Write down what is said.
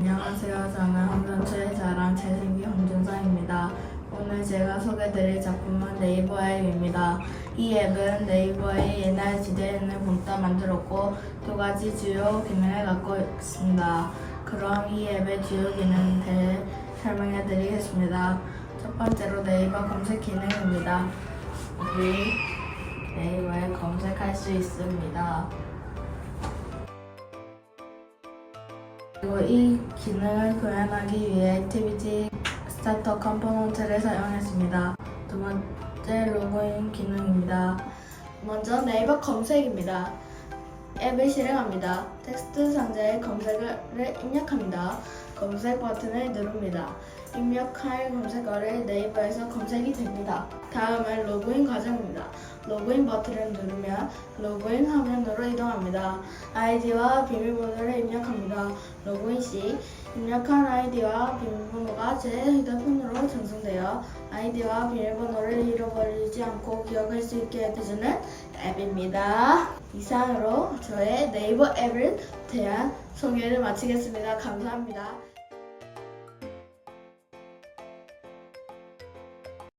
안녕하세요. 저는 홍전초의 자랑 재생기 홍준서입니다. 오늘 제가 소개드릴 작품은 네이버 앱입니다. 이 앱은 네이버의 옛날 지대에 있는 본따 만들었고 두 가지 주요 기능을 갖고 있습니다. 그럼 이 앱의 주요 기능에 대해 설명해 드리겠습니다. 첫 번째로 네이버 검색 기능입니다. 여기 네이버에 검색할 수 있습니다. 그리고 이 기능을 구현하기 위해 액티비티 스타터 컴포넌트를 사용했습니다. 두 번째 로그인 기능입니다. 먼저 네이버 검색입니다. 앱을 실행합니다. 텍스트 상자에 검색어를 입력합니다. 검색 버튼을 누릅니다. 입력할 검색어를 네이버에서 검색이 됩니다. 다음은 로그인 과정입니다. 로그인 버튼을 누르면 로그인 화면으로 이동합니다. 아이디와 비밀번호를 입력합니다. 로그인 시 입력한 아이디와 비밀번호 가 제 휴대폰으로 전송되어 아이디와 비밀번호를 잃어버리지 않고 기억할 수 있게 해주는 앱입니다. 이상으로 저의 네이버 앱을 대한 소개를 마치겠습니다. 감사합니다.